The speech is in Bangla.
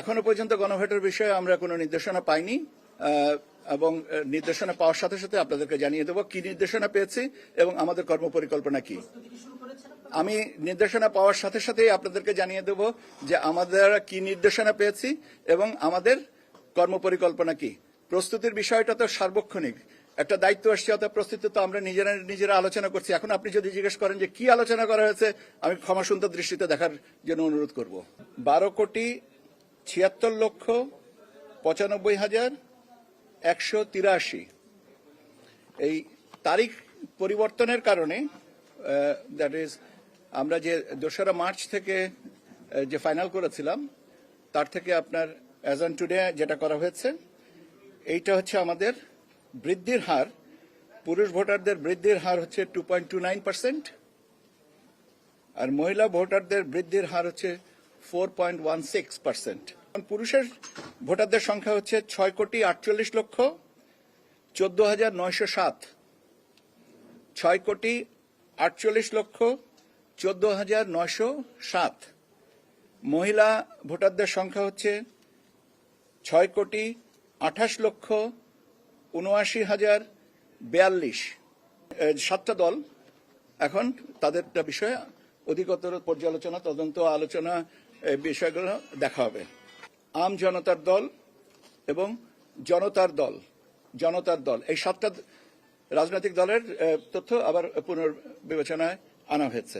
এখনও পর্যন্ত গণভোটের বিষয়ে আমরা কোনো নির্দেশনা পাইনি এবং নির্দেশনা পাওয়ার সাথে সাথে আপনাদেরকে জানিয়ে দেবো কি নির্দেশনা পেয়েছি এবং আমাদের কর্মপরিকল্পনা কি। আমি নির্দেশনা পাওয়ার সাথে সাথেই আপনাদেরকে জানিয়ে দেব যে আমাদের কি নির্দেশনা পেয়েছি এবং আমাদের কর্মপরিকল্পনা কি। প্রস্তুতির বিষয়টা তো সার্বক্ষণিক। একটা দায়িত্ব আসছে, অর্থাৎ প্রস্তুতি তো আমরা নিজেরা নিজেরা আলোচনা করছি। এখন আপনি যদি জিজ্ঞেস করেন যে কি আলোচনা করা হয়েছে, আমি ক্ষমা সুন্দর দৃষ্টিতে দেখার জন্য অনুরোধ করব। বারো কোটি ছিয়াত্তর লক্ষ পঁচানব্বই হাজার একশো তিরাশি। এই তারিখ পরিবর্তনের কারণে দ্যাট ইজ আমরা যে দোসরা মার্চ থেকে যে ফাইনাল করেছিলাম, তার থেকে আপনার অ্যাজ অন টুডে যেটা করা হয়েছে, এইটা হচ্ছে আমাদের বৃদ্ধির হার। পুরুষ ভোটারদের বৃদ্ধির হার হচ্ছে two point two nine percent আর মহিলা ভোটারদের বৃদ্ধির হার হচ্ছে four point one six percent পুরুষের ভোটারদের সংখ্যা হচ্ছে ছয় কোটি আটচল্লিশ লক্ষ চোদ্দ হাজার নয়শো সাত। ছয় কোটি আটচল্লিশ লক্ষ চোদ্দ হাজার নয়শো সাত। মহিলা ভোটারদের সংখ্যা হচ্ছে ছয় কোটি আঠাশ লক্ষ উনআশি হাজার বিয়াল্লিশ। সাতটা দল এখন তাদেরটা বিষয়ে অধিকতর পর্যালোচনা, তদন্ত আলোচনা বিষয়গুলো দেখা হবে। আম জনতার দল এবং জনতার দল জনতার দল। এই সাতটা রাজনৈতিক দলের তথ্য আবার পুনর্বিবেচনায় আনা হয়েছে।